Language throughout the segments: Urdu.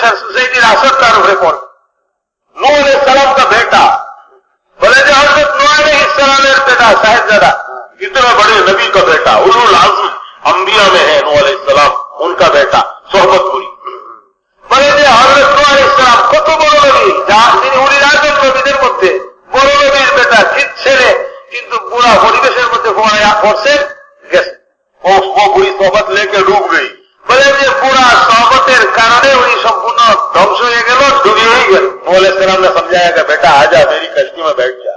سر سوسائٹی ریاست تعارف رپورٹ نو علیہ السلام کا بیٹا۔ بولے جو حضرت نو علیہ السلام ابتدا صاحب زیادہ اتنا بڑے نبی کا بیٹا، انہوں لازم انبیاء میں ہے نو علیہ السلام، ان کا بیٹا، صحبت ہوئی۔ ہے۔ نو علیہ السلام نے سمجھایا کہ بیٹا آ جا، میری کشتی میں بیٹھ جا۔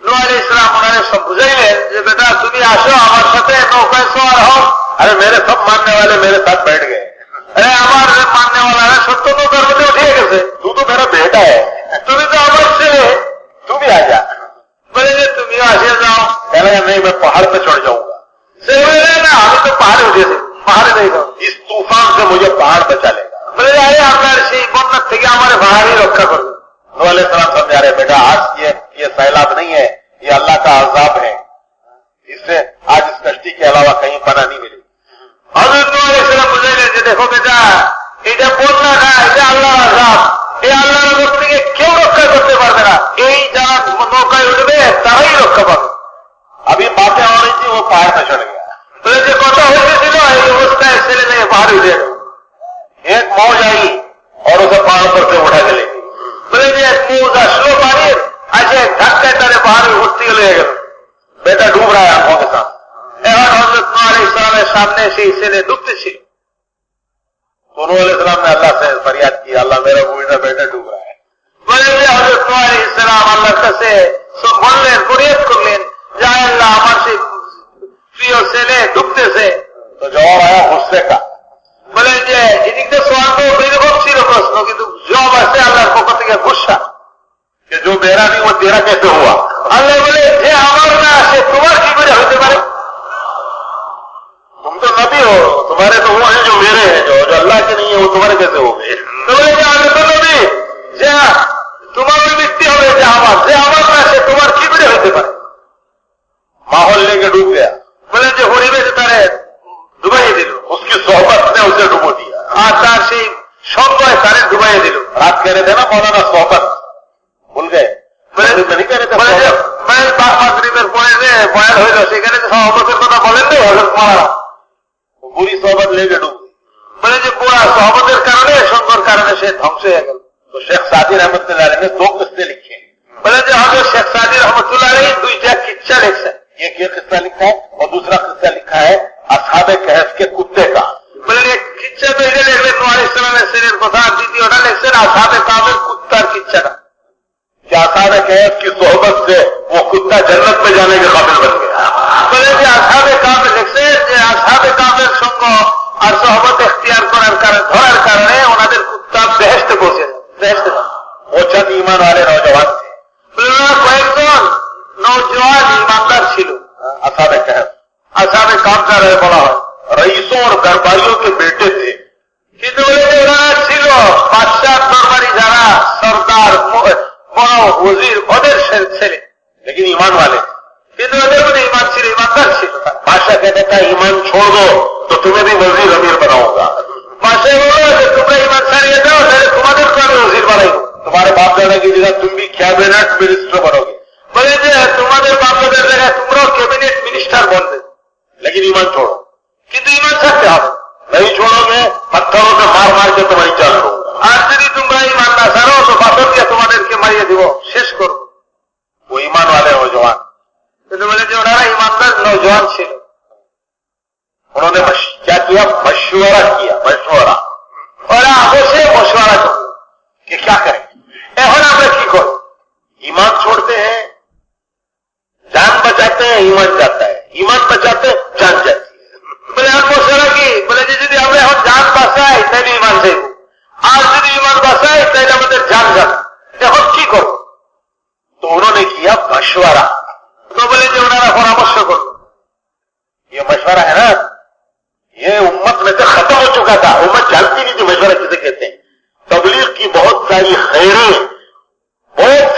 نو علیہ السلام انہوں نے سمجھائی کہ بیٹا تمہیں آشو ہمارے ستے نو پیسوں اور ہو؟ ارے میرے سب ماننے والے میرے ساتھ بیٹھ گئے۔ ارے ہمارے ماننے والا ہے، سب تو کر بندے اٹھے کیسے؟ تو تو میرا بیٹا ہے۔ تمہیں تو امر سے تو بھی آ جا۔ بولے جی تم یہ آشے جاؤ۔ کہہ رہے نہیں، میں پہاڑ پہ چڑھ جاؤں گا۔ جی، ہم تو پہاڑ ہو تھے۔ پہاڑ نہیں تھا۔ اس طوفان سے مجھے پہاڑ بچا لے گا۔ بولے جی، ارے آپ ایسی تھی ہمارے باہر ہی رکھا کر علیہ السلام سمجھا رہے بیٹا، آج یہ یہ سیلاب نہیں ہے، یہ اللہ کا عذاب ہے۔ اس سے آج اس کشتی کے علاوہ کہیں پناہ نہیں ملے حضرت نو جی دیکھو بیٹا، یہ بولنا تھا، یہ اللہ عذاب، یہ اللہ کے کیوں روکا کرتے پڑ دینا یہی جہاں روکا پڑ ابھی باتیں ہو رہی تھی وہ پہاڑ میں چڑھ گیا۔ تو یہ تھی نا اس کا اس لیے باہر ہی دے تھی، اسی نے دکھ انہوں علیہ السلام نے اللہ سے فریاد کی، اللہ میرا بوڑھا بیٹا ڈوب رہا ہے۔ بولے حضرت علیہ السلام، اللہ سے سکھول لین بریت کر لین جائے اللہ ہمارے سے لے ڈوبتے سے۔ تو جواب آیا غصے کا۔ بولے جی এদিকে سوال তো বেরকম ছিল প্রশ্ন কিন্তু জবাব اللہ کو পক্ষ থেকে غصہ کہ جو میرا نہیں، وہ تیرا کیسے ہوا؟ اللہ بولے মাহল লেগে ডুব বলে যে হরিবে যে তারে ডুবাই দিল উসকি সহবাত নে উসে ডুবো দিয়া আর তার সেই সঙ্গয় তারে ডুবাই দিল রাত কেড়ে দেনা মৌলানা সহবাত ভুল গেয়ে সেখানে সহবতের কথা বলেন না বুড়ি সহবাদ লেগে ডুব বলে যে পুরা সহমতের কারণে সন্ধ্যার কারণে সে ধ্বংস হয়ে গেল তো শেখ সাদি আহমদুল্লাহ আলমে দো কিস্তে লিখে বলে যে হবে শেখ সাদি আহমদুল্লাহ আলম দুইটা কিচ্ছা লিখছে ایک یہ قصہ لکھا ہے اور دوسرا قصہ لکھا ہے اصحاب کہف کے کتے کا বলে কিচ্ছা তো এটা লিখলেন নোয়ার ইসলামের সেনের কথা দ্বিতীয় ওটা লিখছেন আসাবে কামের কুত্তার কিচ্ছাটা کہ اصحاب کہف کی صحبت سے وہ کتا جنت میں جانے کے قابل بن گیا بولے کہ اصحاب کافر لکھছে যে اصحاب کافر সঙ্গ আর সহমত এখতিয়ার করার কারণে ধরার কারণে ওনাদের কুত্তা বেহেস্ত করছে ইমান নজওয়ান কয়েকজন নজওয়ান ইমানদার ছিল। হ্যাঁ, হ্যাঁ। বলা হয়। দরবারিও কে বেটে থে কিন্তু ওরা ছিল বাদশাহ দরবারি যারা সর্দার বড় ওজির ওদের ছেলে। লেকিন ইমান কিন্তু ওদের মধ্যে ইমান ছিল ইমানদার ছিল। ভাষা কেটে তা ইমান ছোড়ো تو تمہیں بھی وزیر امیر بناؤں گا۔ تمہارے باپ دادا کی جگہ تم بھی کیبنٹ منسٹر بنو گے بولے جی تمہارے باپ دادا جگہ تمہارا کیبنٹ منسٹر بن دے لیکن ایمان چھوڑو۔ کتنی ایمان سکتے آپ؟ نہیں چھوڑو گے پتھروں سے مار مار کے تمہاری چل رہا ہوں آج سے بڑا ایمان نہ سرو کیا مشورہ کیا، مشورہ۔ اور آپ سے مشورہ کروں کہ کیا کریں۔ اے ہونا میں ٹھیک ہو ایمان چھوڑتے ہیں، جان بچاتے ہیں، ایمان جاتا ہے۔ ایمان بچاتے ہیں، جان جاتی ہے۔ بولے آپ مشورہ کی بولے جی جی ہمیں ہم جان بسا ہے، اتنے بھی ایمان دے۔ آج جی ایمان بسا ہے، اتنے ہمیں جان جاتا ہم کی ہو تو انہوں نے کیا مشورہ۔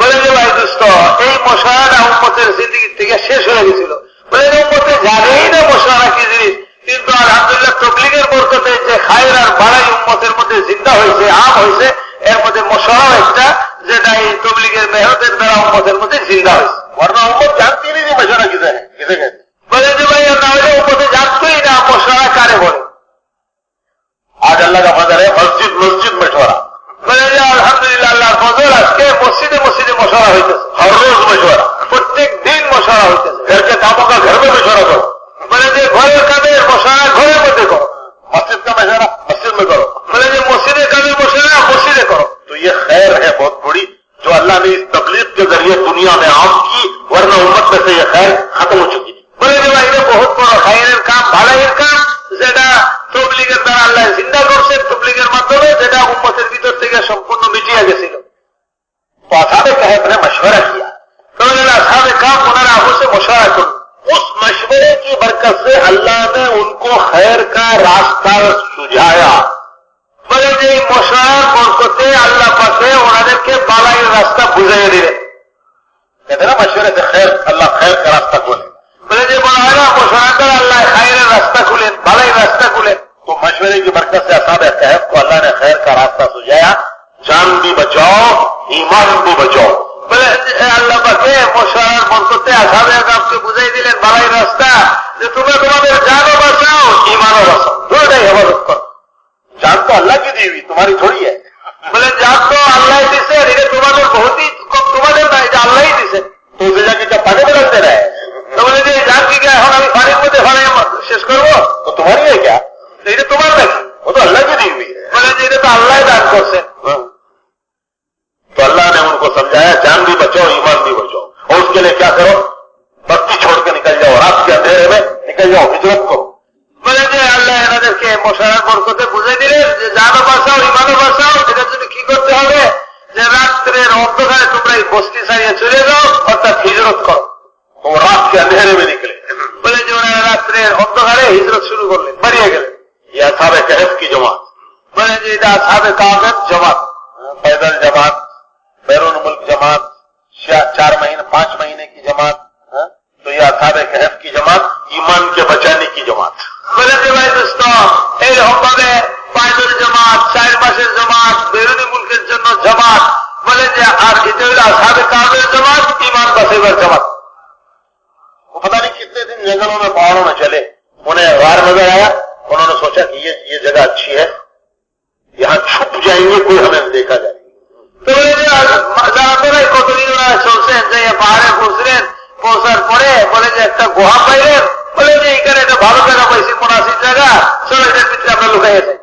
বলে যে ভাই দুষ্ট এই মশলাটা উন্মতের জিন্দগি থেকে শেষ হয়ে গেছিল বলে উন্মতে জানেই না মশলাটা কি জিনিস কিন্তু আলহামদুলিল্লাহ তবলিগের বরকতে যে খায়ের আর বাড়াই উন্মতের মধ্যে জিন্দা হয়েছে আম হয়েছে এর মধ্যে মশলাও একটা যেটা এই তবলিগের মেহনতের দ্বারা উন্মতের মধ্যে জিন্দা হয়েছে বর্ণা উন্মত জানতেই নেই মশলা কি জানে বলে যে বালাইয়ের রাস্তা বুঝাইয়ে দিলেন کہتے ہیں نا مشورے سے خیر اللہ خیر کا راستہ کھولے বলে যে বলা হয় না মশার দ্বারা আল্লাহ খাইয়ের রাস্তা খুলেন বালাইয়ের রাস্তা খুলেন تو مشورے کی برکت سے اصحاب کہف کو اللہ نے خیر کا راستہ سجھایا جان بھی بچاؤ ایمان بھی بچاؤ বলে যে আল্লাহ পাকে মশার বরকতে আসাবে কামকে বুঝাই দিলেন বালাই রাস্তা যে তোমরা তোমাদের জানও বাঁচাও ইমানও বাঁচাও দুটাই হেফাজত করো جان تو اللہ کی دی ہوئی تمہاری تھوڑی ہے বলে জান তো আল্লাহ দিছে এটা তোমাদের বহুতই কম তোমাদের না এটা আল্লাহই দিছে تو اسے جا کے کیا پانی میں رکھتے رہے তো বলে যে জান কি এখন আমি পানির মধ্যে ফানে শেষ করবো تو تمہاری ہے کیا তো এটা তোমার নাকি وہ تو اللہ کی دی ہوئی ہے বলে যে এটা তো আল্লাহ দান করছেন تو اللہ نے ان کو سمجھایا جان بھی بچاؤ ایمان بھی بچاؤ اور اس کے لیے کیا کرو بستی چھوڑ کے نکل جاؤ رات کے اندھیرے میں نکل جاؤ ہجرت کرو বলে যে আল্লাহ এনাদেরকে মশার বরকতে বুঝাই দিলেন যে জানও বাঁচাও ইমানও বাঁচাও যে রাত্রের অন্ধকারে তোমরা এই বস্তি ছাড়িয়ে চলে যাও অর্থাৎ হিজরত করো تو وہ رات کے اندھیرے میں نکلے বলে যে ওনারা রাত্রের অন্ধকারে হিজরত শুরু করলেন বাড়িয়ে গেলেন یہ اصحاب کہف کی جماعت বলে যে এটা সাবে কাগজ জমাত پیدل جماعت بیرون ملک جماعت شا- چار مہینے پانچ مہینے کی جماعت ہاں؟ تو یہ اصحاب کہف کی جماعت ایمان کے بچانے کی جماعت বলে যে ভাই দোস্ত کتنے دن جنگلوں میں پہاڑوں میں چلے انہیں غار نظر آیا انہوں نے سوچا کہ یہ یہ جگہ اچھی ہے یہاں چھپ جائیں گے کوئی ہمیں دیکھا جائے তো বলে যে যারা তোরা কতদিন ওরা চলছেন যে পাহাড়ে পৌঁছলেন পৌঁছার পরে বলে যে একটা গুহা পাইলেন বলে যে এখানে একটা ভালো জায়গা পাইছি মোনাসির জায়গা চলো এটার ভিতরে আমরা লুকাই যাই